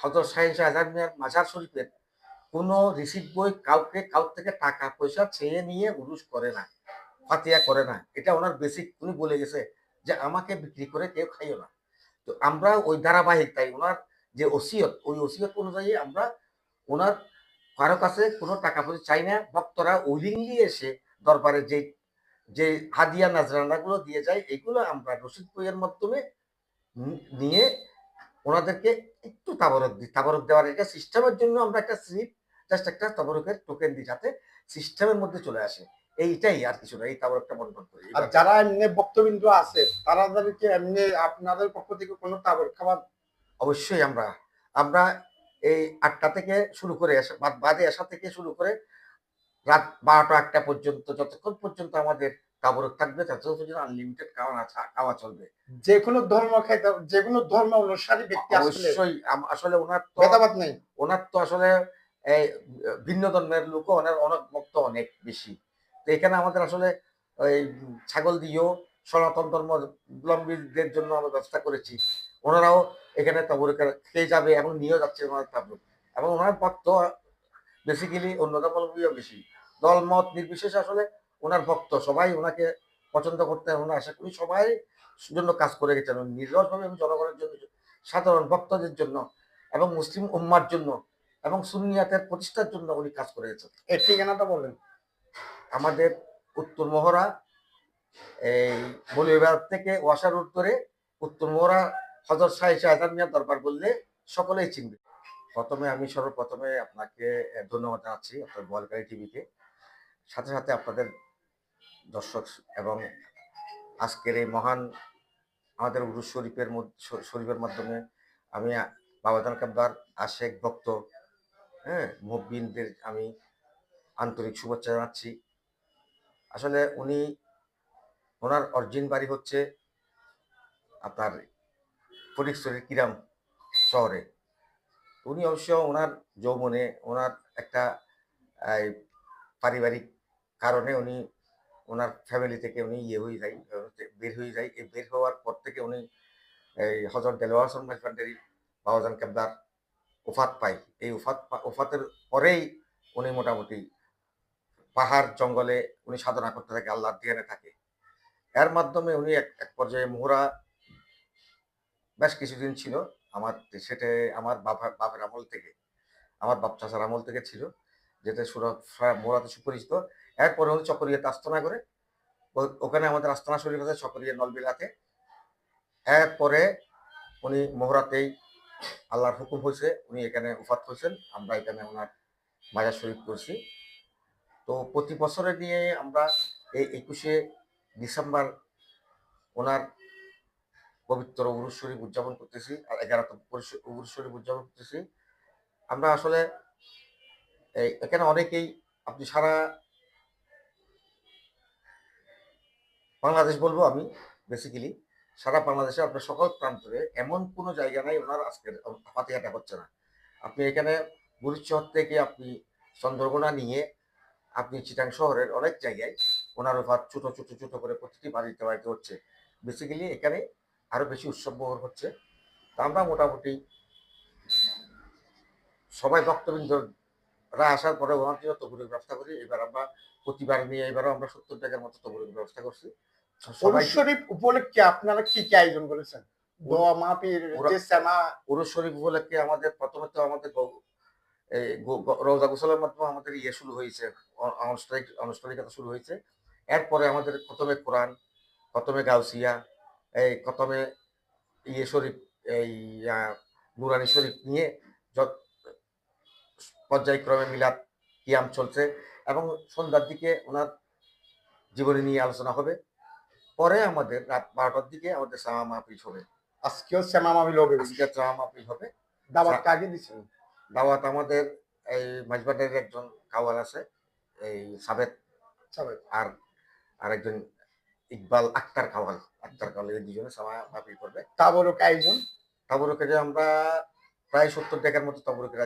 হজরত শাহিন শাহজাহান মিয়ার মাজার শরীফের কোনো রিসিপ্ট বই কাউকে কাউ থেকে টাকা, পয়সা চেয়ে নিয়ে উরুস করে না, ফাতিয়া করে না। এটা ওনার বেসিক উনি বলে গেছে যে আমাকে বিক্রি করে কেউ খাইও না। তো আমরা ওই ধারাবাহিক, তাই ওনার যে ওসিয়ত, ওই ওসিয়ত অনুযায়ী আমরা ওনার কারও কাছে কোনো টাকা পয়সা চাই না। ভক্তরা উইলিংলি এসে দরবারে যে যে হাদিয়া নাজরানাগুলো দিয়ে যায়, এগুলো আমরা রসিদ বইয়ের মাধ্যমে নিয়ে ওনাদেরকে একটু তাবরক দিই। তাবরক দেওয়ার এটা সিস্টেমের জন্য আমরা একটা স্লিপ জাস্ট একটা তাবরকের টোকেন দিই যাতে সিস্টেমের মধ্যে চলে আসে। এইটাই আর কিছু না এই তাবরকটা বন্টন করি। আর যারা এমনি বক্তবিন্দু আছে তারাদেরকে এমনি আপনাদের পক্ষ থেকে কোনো তাবর খাবার? অবশ্যই আমরা আমরা এই আটটা থেকে শুরু করে আসা বাদে আসা থেকে শুরু করে রাত বারোটা একটা পর্যন্ত যতক্ষণ পর্যন্ত আমাদের তাবরক থাকবে আনলিমিটেড খাওয়া চলবে। যে কোনো ধর্ম খাইতে যে কোনো ধর্ম অনুসারী ব্যক্তি অবশ্যই আসলে ওনার তো ভেদাভাত নেই। ওনার তো আসলে এই ভিন্ন ধর্মের লোক ওনার অনেক ভক্ত অনেক বেশি। তো এখানে আমাদের আসলে ওই ছাগল দিয়েও সনাতন ধর্মাবলম্বীদের জন্য আমরা ব্যবস্থা করেছি। ওনারাও এখানে তবরকে খেয়ে যাবে এবং নিয়েও যাচ্ছে ওনার তাবরক এবং ওনার ভক্ত বেসিক্যালি অন্য ধর্মাবলম্বীও বেশি। দল মত নির্বিশেষে আসলে ওনার ভক্ত সবাই ওনাকে পছন্দ করতে ওনার আশা করি সবাই জন্য কাজ করে গেছেন। নির্লসভাবে এবং জনগণের জন্য সাধারণ ভক্তদের জন্য এবং মুসলিম উম্মার জন্য এবং সুনিয়াতের প্রতিষ্ঠার জন্য উনি কাজ করে গেছেন। এর ঠিকানাটা বলেন। আমাদের উত্তর মহড়া এই বলিবাদ থেকে ওয়াসার উত্তরে উত্তর মহড়া হজর শাহী শাহজাহান মিয়ার দরবার বললে সকলেই চিনবে। প্রথমে আমি সর্বপ্রথমে আপনাকে ধন্যবাদ জানাচ্ছি আপনার বোয়ালকারী টিভিকে সাথে সাথে আপনাদের দর্শক এবং আজকের এই মহান আমাদের উরুস শরীফের শরীফের মাধ্যমে আমি বাবাদান কাব্বার আশেক ভক্ত হ্যাঁ মুহব্বিনদের আমি আন্তরিক শুভেচ্ছা জানাচ্ছি। আসলে উনি, ওনার অরিজিন বাড়ি হচ্ছে আপনার ফটিকছড়ির কিরাম শহরে। উনি অবশ্য ওনার যৌবনে, ওনার একটা পারিবারিক কারণে উনি ওনার ফ্যামিলি থেকে উনি ইয়ে হয়ে যায় বের হয়ে যায়। এই বের হওয়ার পর থেকে উনি এই হজরত দেলোয়ার হাসান মাইফান্ডারি বাবাজান কেবদার উফাত পায়। এই উফাত পা- উফাতের পরেই উনি মোটামুটি পাহাড়, জঙ্গলে উনি সাধনা করতে থাকে, আল্লাহর ধ্যানে থাকে। এর মাধ্যমে উনি এক এক পর্যায়ে মোহরা বেশ কিছুদিন ছিল আমার সেটা, আমার বাবা, বাপের আমল থেকে, আমার বাপ চাচার আমল থেকে ছিল, যেটা সুরা মোহরাতে সুপরিচিত। এরপরে উনি চকরিয়াতে আস্তনা করে ওখানে আমাদের আস্তনা শরীফ আছে চকরিয়া নলবিলাতে এরপরে উনি মোহরাতেই আল্লাহর হুকুম হয়েছে, উনি এখানে উফাত হয়েছেন আমরা এখানে ওনার মাজার শরীফ করছি তো প্রতি বছরে নিয়ে আমরা এই একুশে ডিসেম্বর ওনার পবিত্র উরুস শরীফ উদযাপন করতেছি, আর এগারোতম উরুস শরীফ উদযাপন করতেছি। আমরা আসলে এখানে অনেকেই আপনি সারা বাংলাদেশ বলব আমি বেসিক্যালি সারা বাংলাদেশে আপনার সকল প্রান্তরে এমন কোনো জায়গা নাই ওনার আজকের ফাতিহাটা হচ্ছে না। আপনি এখানে বুড়িচর থেকে আপনি চন্দ্রকোনা নিয়ে আপনি চিটাং শহরের অনেক জায়গায় ওনার ভাত ছোট ছোট ছোট করে প্রতিটি বাড়িতে বাড়িতে হচ্ছে। বেসিক্যালি এখানে আরও বেশি উৎসব হচ্ছে। তা আমরা মোটামুটি সবাই ভক্তবৃন্দরা আসার পরে ওনার জন্য তবুরের ব্যবস্থা করি। এবার আমরা প্রতিবার নিয়ে এবারও আমরা সত্তর টাকার মতো তবুরের ব্যবস্থা করছি। শরীফ উপলক্ষে আপনারা কি কি আয়োজন করেছেন? দোয়া মাহফিল ওরা- যে শরীফ উপলক্ষে আমাদের প্রথমে তো আমাদের গোসলের মাধ্যমে ইয়ে শুরু হয়েছে। আনুষ্ঠানিক আনুষ্ঠানিকতা শুরু হয়েছে। এরপরে আমাদের প্রথমে কোরআন প্রথমে গাউসিয়া এই প্রথমে ইয়ে শরীফ এই নুরানি শরীফ নিয়ে যত পর্যায়ক্রমে মিলাদ কিয়াম চলছে এবং সন্ধ্যার দিকে ওনার জীবনী নিয়ে আলোচনা হবে। পরে আমাদের রাত বারোটার দিকে আমাদের সামা মাহফিল হবে। আজকেও শ্যামা মাহফিল হবে। আজকে সামা মাহফিল হবে। দাবার কাকে দিচ্ছেন দাওয়াত আমাদের এই মাঝবাটের একজন কাওয়াল আছে এই সাবেদ সবাই আর আরেকজন ইকবাল আক্তার কাওয়াল। আক্তার কাওয়াল এই দুজনে সামা মাহফিল করবে। তাবরক আয়োজন তাবরকে যে আমরা প্রায় সত্তর টাকার মতো তাবরকের